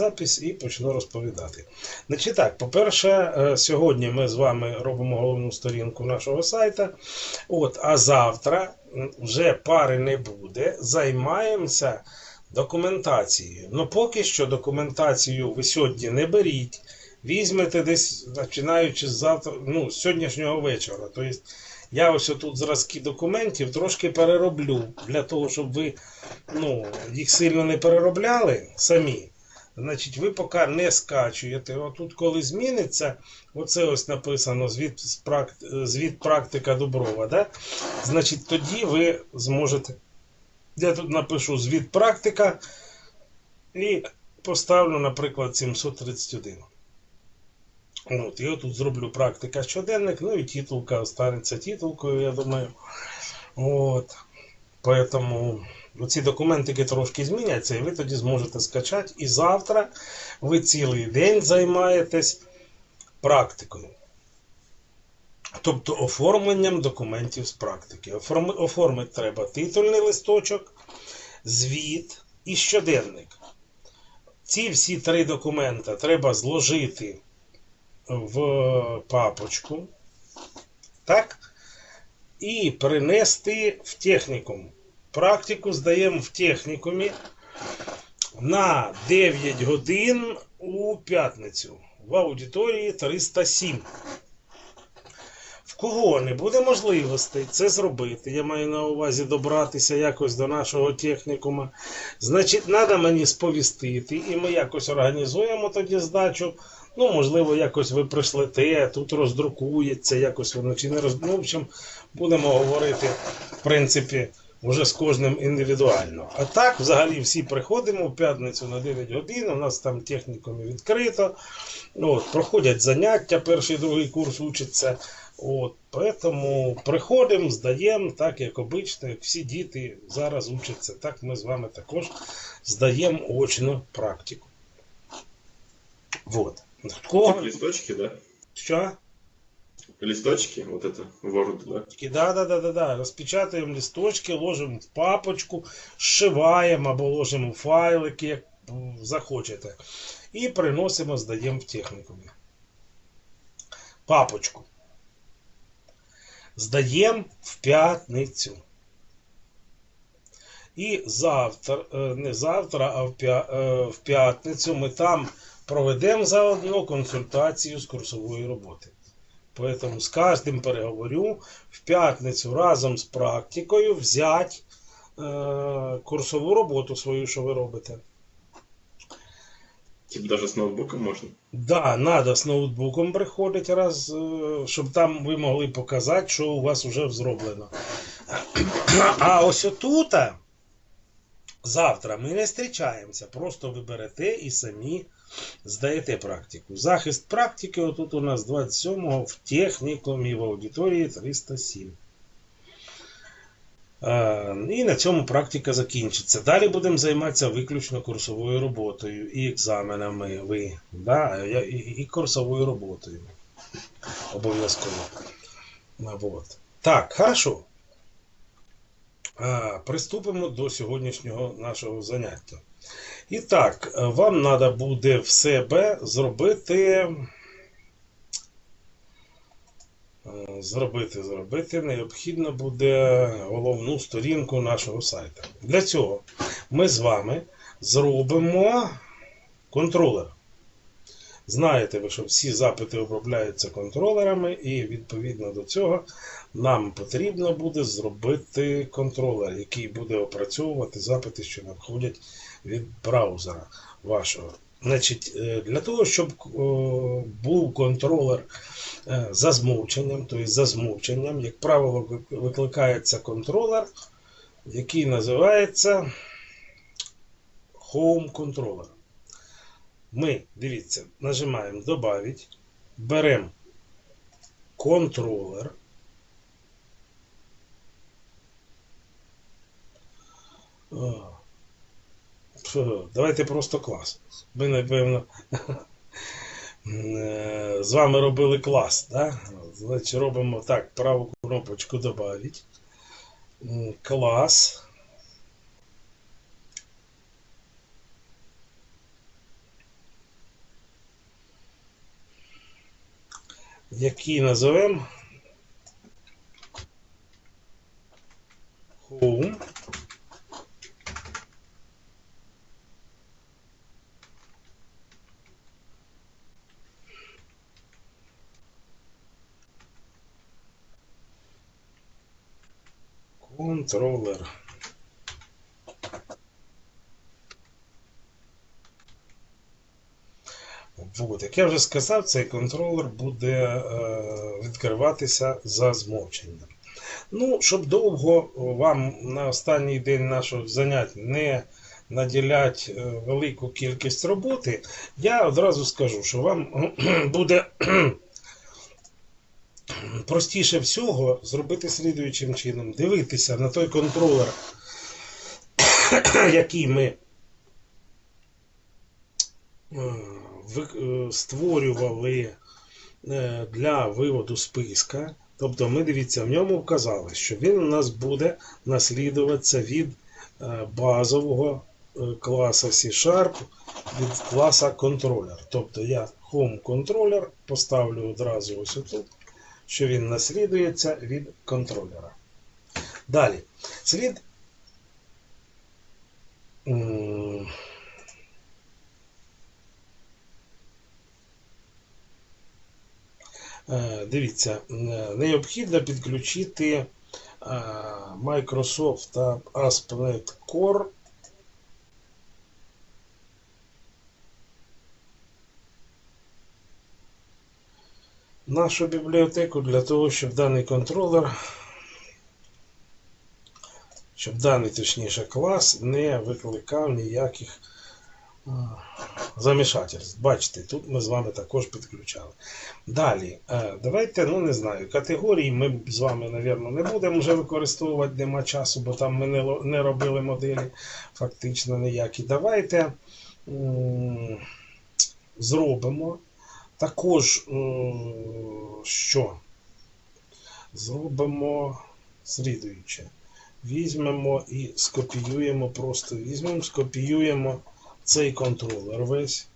запис і почну розповідати. Значить так, по-перше, е, сьогодні ми з вами робимо головну сторінку нашого сайта. От, а завтра вже пари не буде. Займаємося документацією. Ну, поки що документацію ви сьогодні не беріть. Візьмете десь, починаючи з завтра, ну, з сьогоднішнього вечора. Тобто я ось тут зразки документів трошки перероблю для того, щоб ви ну, їх сильно не переробляли самі. Значить, ви поки не скачуєте. Отут, коли зміниться, оце ось написано звіт, звіт практика Дуброва. Да? Значить, тоді ви зможете. Я тут напишу звіт практика і поставлю, наприклад, 731. От, я тут зроблю практика щоденник, ну і титулка останеться титулкою, я думаю. От. Поэтому ці документики трошки зміняться, і ви тоді зможете скачати. І завтра ви цілий день займаєтесь практикою. Тобто оформленням документів з практики. Оформи- Оформити треба титульний листочок, звіт і щоденник. Ці всі три документа треба зложити в папочку. Так? І принести в технікум. Практику здаємо в технікумі на 9 годин у п'ятницю в аудиторії 307. В кого не буде можливостей це зробити, я маю на увазі добратися якось до нашого технікума, значить, треба мені сповістити, і ми якось організуємо тоді здачу. Ну, можливо, якось ви пришлете, тут роздрукується, якось воно чи не роз... Ну, в общем, будемо говорити, в принципі, вже з кожним індивідуально. А так, взагалі, всі приходимо в п'ятницю на 9 годин, у нас там технікумі відкрито. От, проходять заняття, перший другий курс учиться. От, поэтому приходимо, здаємо, так як обично, як всі діти зараз учаться. Так ми з вами також здаємо очну практику. Вот. Листочки, да? Що? Листочки, вот это, Word, да? Да, да, да, да, да. Розпечатуємо листочки, ложимо в папочку, зшиваємо або ложимо в файлики, як захочете. І приносимо, здаємо в технікумі. Папочку. Здаємо в п'ятницю. І завтра, е, не завтра, а в в п'ятницю ми там проведемо заодно консультацію з курсової роботи. Поэтому з кожним переговорю в п'ятницю разом з практикою взять е, курсову роботу свою, що ви робите. Типа даже с ноутбуком можно? Да, надо з ноутбуком приходити раз, щоб там ви могли показати, що у вас вже зроблено. А ось отута завтра ми не зустрічаємося, просто ви берете і самі здаєте практику. Захист практики отут у нас 27-го в технікумі в аудиторії 307. Е, І на цьому практика закінчиться. Далі будемо займатися виключно курсовою роботою і екзаменами ви, да, і, курсовою роботою. Обов'язково. Вот. Так, хорошо. Е, Приступимо до сьогоднішнього нашого заняття. І так, е, вам треба буде в себе зробити. е, Зробити, зробити необхідно буде головну сторінку нашого сайту. Для цього ми з вами зробимо контролер. Знаєте ви, що всі запити обробляються контролерами, і відповідно до цього нам потрібно буде зробити контролер, який буде опрацьовувати запити, що надходять від браузера вашого. Значить, е, для того, щоб е, був контролер е, за змовченням, тобто за змовченням, як правило, викликається контролер, який називається Home Controller. Ми, дивіться, нажимаємо Добавить, беремо контролер. О давайте просто клас. Ми, напевно, е, з вами робили клас. Да? Значить, робимо так, праву кнопочку додать. Е, клас. Який назовемо Контролер. Вот. Як я вже сказав, цей контролер буде е, відкриватися за змовченням. Ну, щоб довго вам на останній день наших занять не наділять е, велику кількість роботи, я одразу скажу, що вам буде простіше всього зробити слідуючим чином: дивитися на той контролер, який ми е, е, створювали е, для виводу списка. Тобто ми дивіться, в ньому вказали, що він у нас буде наслідуватися від базового класа C-Sharp від класа контролер. Тобто я Home контролер поставлю одразу ось тут, що він наслідується від контролера. Далі. Слід. Е, Дивіться, необхідно підключити е, Microsoft ASP.NET Core. Нашу бібліотеку для того, щоб даний контролер, щоб даний точніше клас не викликав ніяких е, замішательств. Бачите, тут ми з вами також підключали. Далі, е, давайте, ну не знаю, категорії ми з вами, напевно, не будемо вже використовувати, нема часу, бо там ми не, робили моделі фактично ніякі. Давайте зробимо також, що? Зробимо слідуюче. Візьмемо і скопіюємо, просто візьмемо, скопіюємо цей контролер весь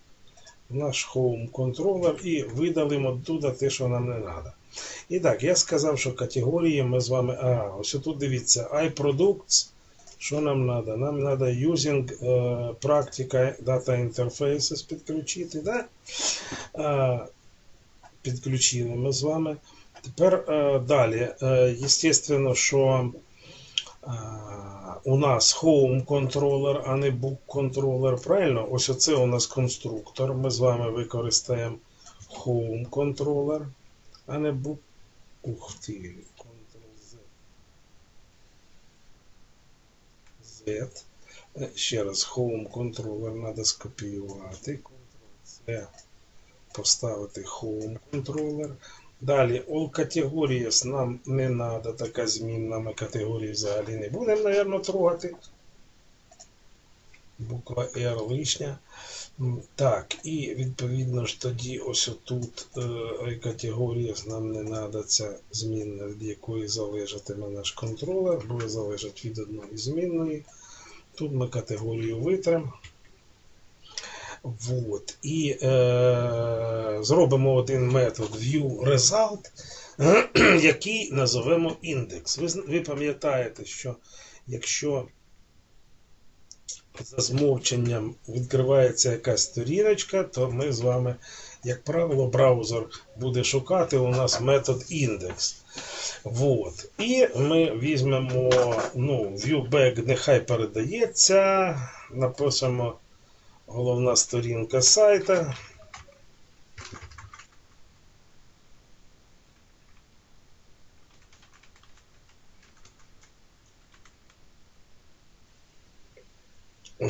наш Home контролер і видалимо оттуда те, що нам не треба. І так, я сказав, що категорії ми з вами. А, ось тут дивіться, iProducts. Що нам треба? Нам треба using е, practica data interfaces підключити. Да? Е, підключили ми з вами. Тепер е, далі. Естественно, що у нас home контролер, а не book контролер. Правильно? Ось оце у нас конструктор. Ми з вами використаємо home контролер, а не book. Ух ти, Z. Е, Ще раз, home Controller треба скопіювати. Ctrl-C. Поставити home Controller. Далі, all categories нам не треба така змінна, ми категорії взагалі не будемо, мабуть, трогати. Буква R лишня. Так, і відповідно ж тоді ось отут е, категорія нам не треба ця змінна, від якої залежатиме наш контролер, буде залежати від одної змінної. Тут ми категорію витримо. Вот. І е, зробимо один метод viewResult, який назовемо індекс. Ви, ви пам'ятаєте, що якщо за змовченням відкривається якась сторіночка, то ми з вами, як правило, браузер буде шукати у нас метод індекс. Вот. І ми візьмемо ну, viewback, нехай передається, напишемо головна сторінка сайта.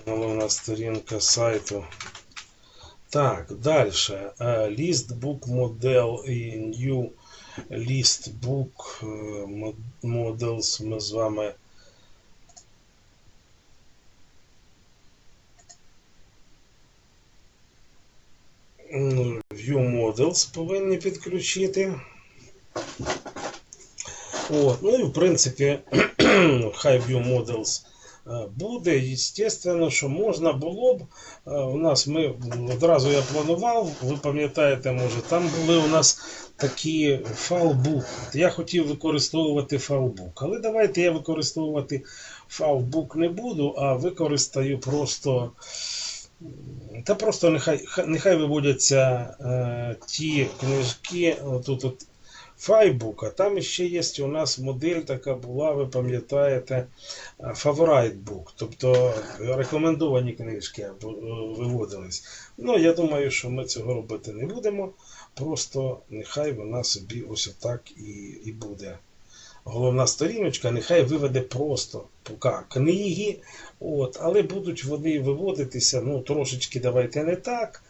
Головна сторінка сайту. Так, далі. List book model і new list book mod- models ми з вами View Models повинні підключити. От, ну і в принципі, хай View Models буде, звісно, що можна було б. е, У нас ми одразу я планував, ви пам'ятаєте, може, там були у нас такі фаулбук. Я хотів використовувати фаулбук, але давайте я використовувати фаулбук не буду, а використаю просто. Та просто нехай, нехай виводяться е, ті книжки, тут от Файбук, а там ще є у нас модель така була, ви пам'ятаєте, е, Book, тобто рекомендовані книжки е, виводились. Ну, я думаю, що ми цього робити не будемо. Просто нехай вона собі ось отак і, і буде. Головна сторіночка нехай виведе просто поки книги, от, але будуть вони виводитися, ну, трошечки давайте не так.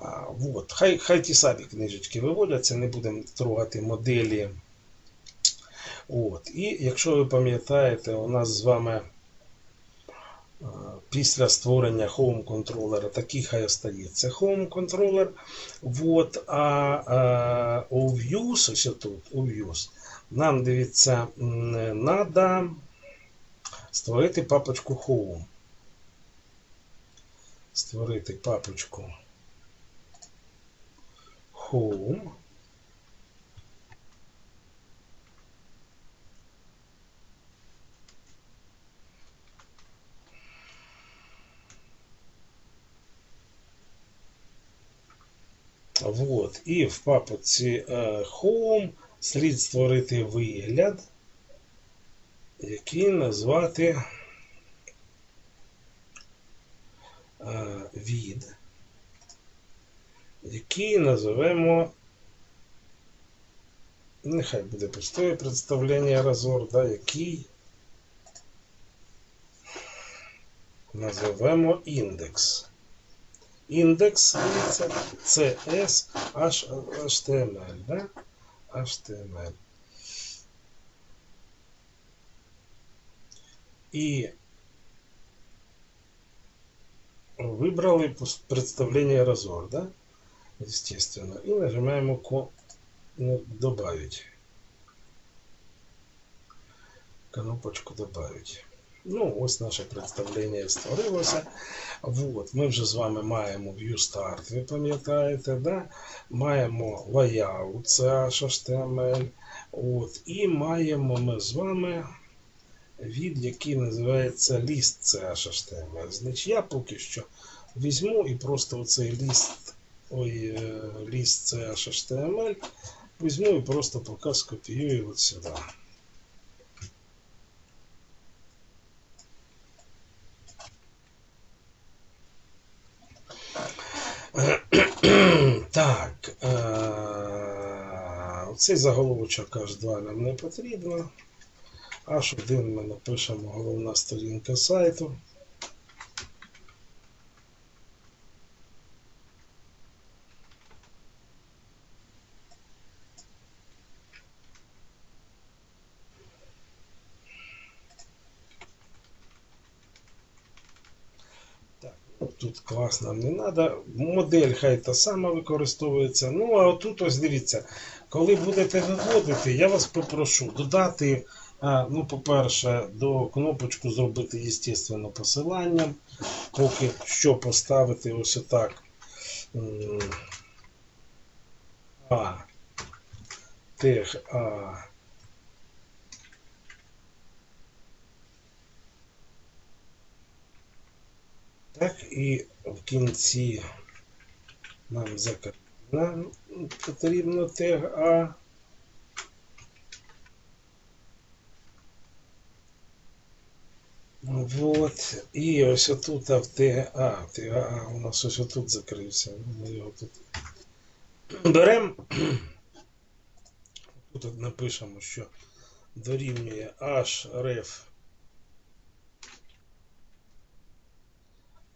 А, от, хай, хай ті самі книжечки виводяться, не будемо трогати моделі. От, і якщо ви пам'ятаєте, у нас з вами після створення Home контролера такий хай остається Home контролер. От, а, а у Views, ось тут, у нам дивіться, треба створити папочку Home. Створити папочку Home. Вот. І в папці е, Home слід створити вигляд, який назвати е, від, який називемо, нехай буде пустое представлення разор, да, який називемо індекс. Індекс це CS HTML, да? HTML. І выбрали пус- представление разор, да? Естественно. И нажимаем ну, добавить. Кнопочку добавить. Ну, ось наше представлення створилося. Вот, ми вже з вами маємо View Start, ви пам'ятаєте, да? маємо layout, це HTML. От, і маємо ми з вами від, який називається list CHTML. Значить, я поки що візьму і просто оцей ліст, ой, е, ліст CHTML візьму і просто поки скопіюю от сюди. Так. Е- цей заголовочок H2 нам не потрібно. H1 ми напишемо головна сторінка сайту. Так, тут клас нам не треба. Модель хай та сама використовується. Ну, а тут ось дивіться, коли будете виводити, я вас попрошу додати, ну, по-перше, до кнопочку зробити, звісно, посилання. Поки що поставити ось отак. А. Тег А. Так, і в кінці нам закрити. Нам потрібно тег А. Вот. І ось отут в тег А. Тег у нас ось отут закрився. Ми його тут беремо. Тут напишемо, що дорівнює href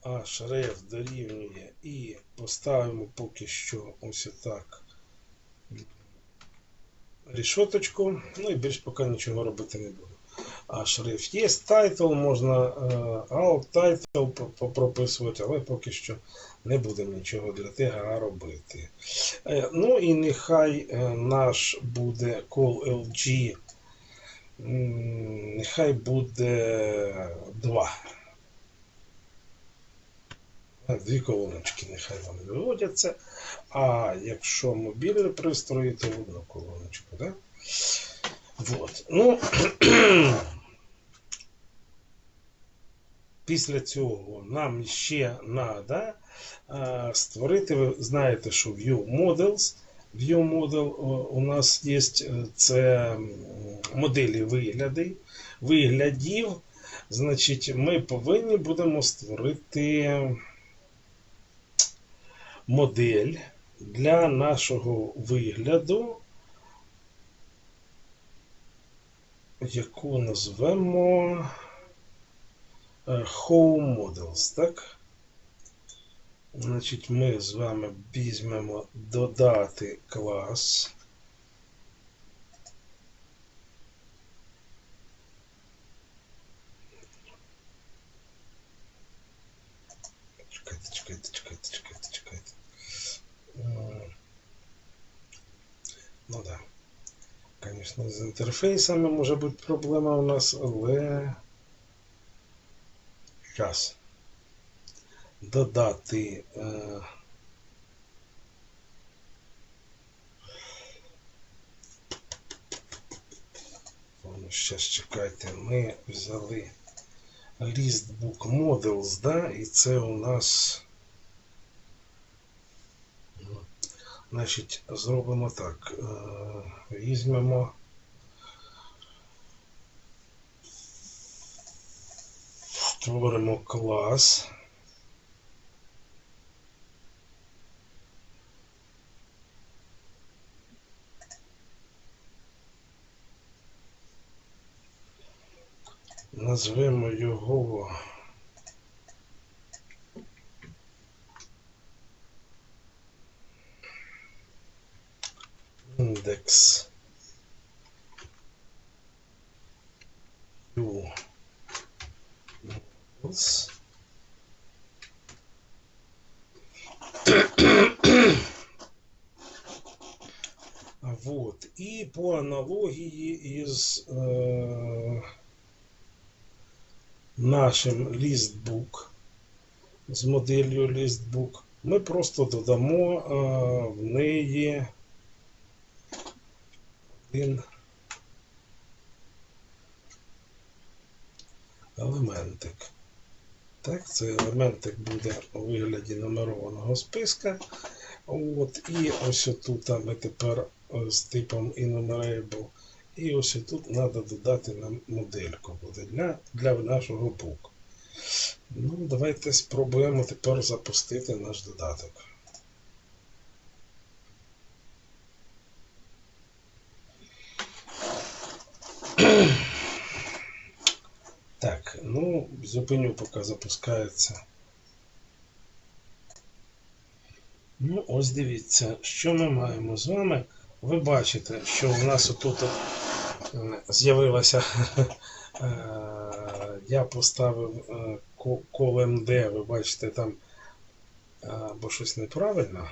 href дорівнює і поставимо поки що ось так рішоточку. Ну і більш поки нічого робити не буду. Href є title, можна е, alt title попрописувати, але поки що не будемо нічого для тега робити. Е, Ну і нехай е, наш буде call LG Нехай буде 2. Дві колоночки нехай вам виводяться. А якщо мобільні пристрої, то одну колоночку, да? Вот. Ну, після цього нам ще треба створити, ви знаєте, що View Models. View Model у нас є е, це моделі вигляди, виглядів. Значить, ми повинні будемо створити модель для нашого вигляду, яку назвемо е, Home Models, так? Значить, ми з вами візьмемо додати клас. Чекайте, чекайте, чекайте, чекайте, чекайте. Ну да. Звісно, з інтерфейсами може бути проблема у нас, але. Зараз. Додати. Е... Зараз чекайте, ми взяли listbook models, да, і це у нас. Значить, зробимо так. Е, Візьмемо. Створимо клас. Назвемо його models. Вот. І по аналогії із е, нашим лістбук, з моделлю лістбук, ми просто додамо е, в неї один елементик. Так, цей елементик буде у вигляді номерованого списка. От, і ось тут ми тепер е, з типом enumerable. І ось тут треба додати нам модельку буде для, для нашого буку. Ну, давайте спробуємо тепер запустити наш додаток. Так, ну, зупиню, поки запускається. Ну, ось дивіться, що ми маємо з вами. Ви бачите, що у нас отут е, з'явилося. е, Я поставив е, ко- колем D, ви бачите, там або щось неправильно.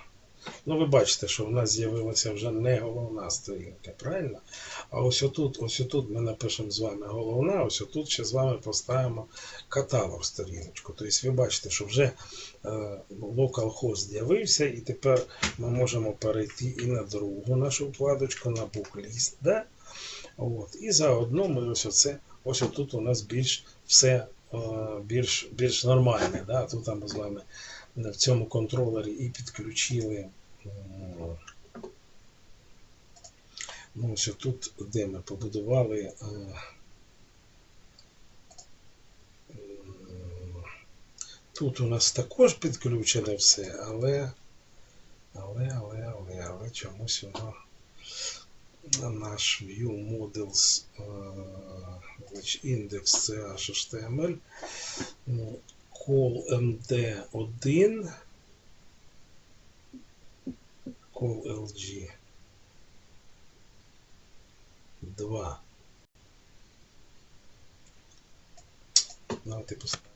Ну, ви бачите, що в нас з'явилася вже не головна сторінка, правильно? А ось отут, ось отут ми напишемо з вами головна, ось отут ще з вами поставимо каталог сторіночку. Тобто ви бачите, що вже е, localhost з'явився, і тепер ми можемо перейти і на другу нашу вкладочку, на букліст. Да? От. І заодно ми ось оце, ось отут у нас більш все е, більш, більш нормальне. Да? Тут ми з вами в цьому контролері і підключили. Ну, ось тут, де ми побудували. е, Тут у нас також підключене все, але. Але, але, але, але чомусь воно наш view models е, значить, індекс це HTML. Call md1 call lg 2 Давайте поставимо.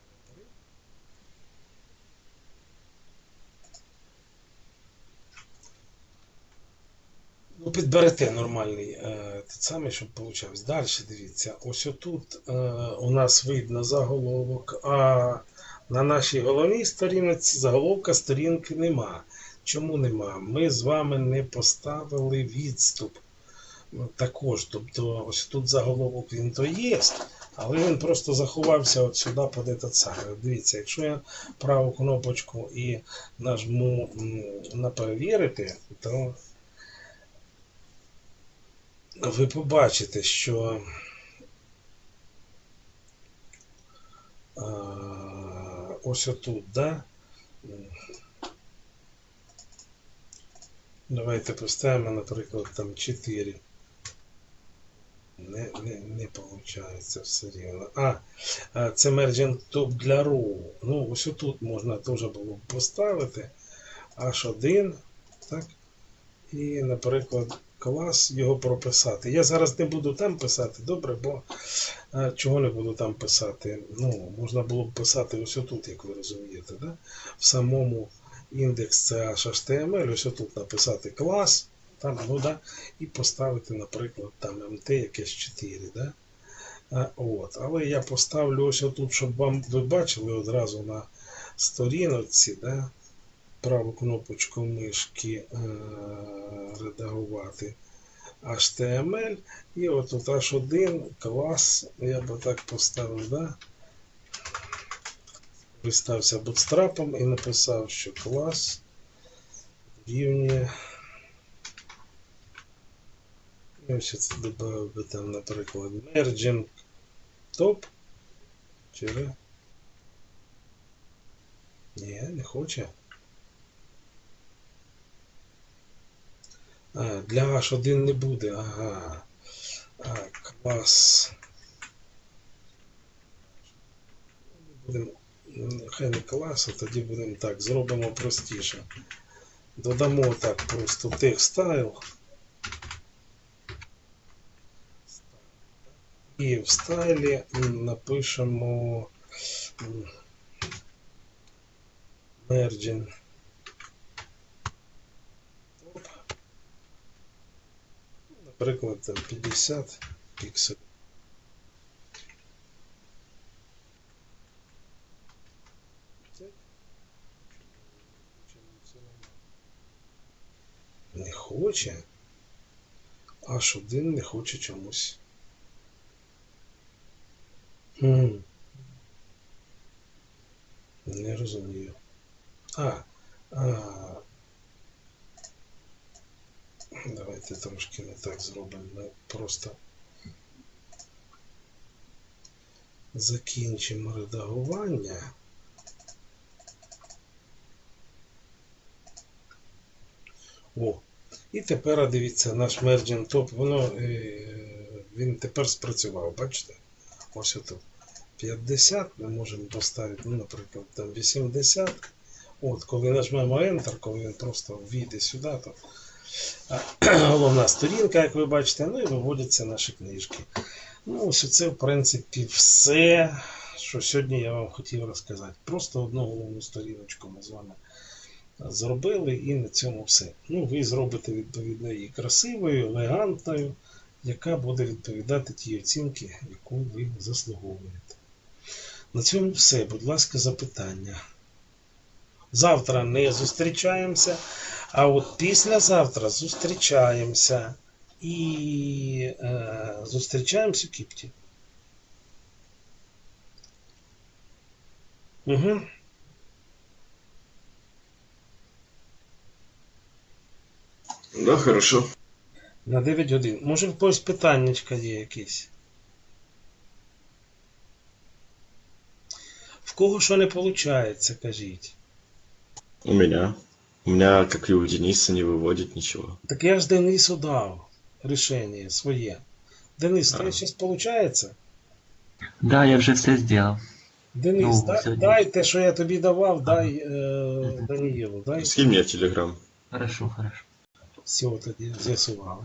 Ну, підберете нормальний е, те саме, щоб получався. Далі дивіться, ось отут е, у нас видно заголовок, а на нашій головній сторінці заголовка сторінки нема. Чому нема? Ми з вами не поставили відступ. Ну, Також, тобто, ось тут заголовок він то є, але він просто заховався от сюди під этот саме. Дивіться, якщо я праву кнопочку і нажму на перевірити, то ви побачите, що ось отут, да? Давайте поставимо, наприклад, там 4. Не, не, не виходить все рівно. А, це Merging Top для RAW. Ну, ось отут можна теж було б поставити H1, так? І, наприклад, клас його прописати. Я зараз не буду там писати, добре, бо а, чого не буду там писати? Ну, можна було б писати ось отут, як ви розумієте, да? в самому індекс це HTML, ось отут написати клас, там, ну, да, і поставити, наприклад, там MT якесь 4. Да? А, от. Але я поставлю ось отут, щоб вам ви бачили одразу на сторінці, да? Праву кнопочку мишки е, редагувати HTML. І от тут H1 клас, я би так поставив, да? Користався бутстрапом і написав, що клас рівня. І ось це додав би там, наприклад, merging top. Ні, не хоче. А, для H1 не буде, ага. А, клас. Будемо, хай не клас, а тоді будемо так, зробимо простіше. Додамо так просто style. І в стайлі напишемо merging. Наприклад, там 50 пікселів. Не хоче. Аж один не хоче чомусь. Хм. Не розумію. А, а. Давайте трошки не так зробимо. Ми просто закінчимо редагування. О, і тепер дивіться, наш Merging Top, воно, е, він тепер спрацював, бачите? Ось тут 50, ми можемо поставити, ну, наприклад, там 80. От, коли нажмемо Enter, коли він просто війде сюди, то головна сторінка, як ви бачите, ну і виводяться наші книжки. Ну, ось це, в принципі, все, що сьогодні я вам хотів розказати. Просто одну головну сторіночку ми з вами зробили, і на цьому все. Ну, ви зробите відповідно її красивою, елегантною, яка буде відповідати тій оцінки, яку ви заслуговуєте. На цьому все. Будь ласка, запитання. Завтра не зустрічаємося, а от післязавтра зустрічаємося. І е, зустрічаємося в Кіпті. Угу. Да, хорошо. На 9 годин. Може, в когось питаннячка є якісь? В кого що не виходить, кажіть. У меня. У меня, как и у Дениса, не выводит ничего. Так я ж Денису дав рішення своє. Денис, А. тебе зараз виходить? Да, я вже все зробив. Денис, Ну, дай, дай те, що я тобі давав, дай е, Даніїлу, дай. Скинь мне Телеграм. Хорошо, хорошо. Все тоді з'ясували.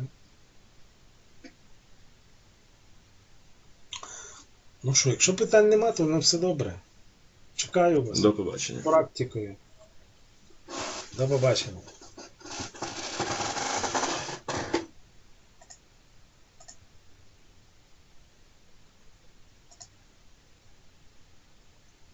Ну що, якщо питань нема, то на все добре. Чекаю вас До побачення. практикою. До побачення.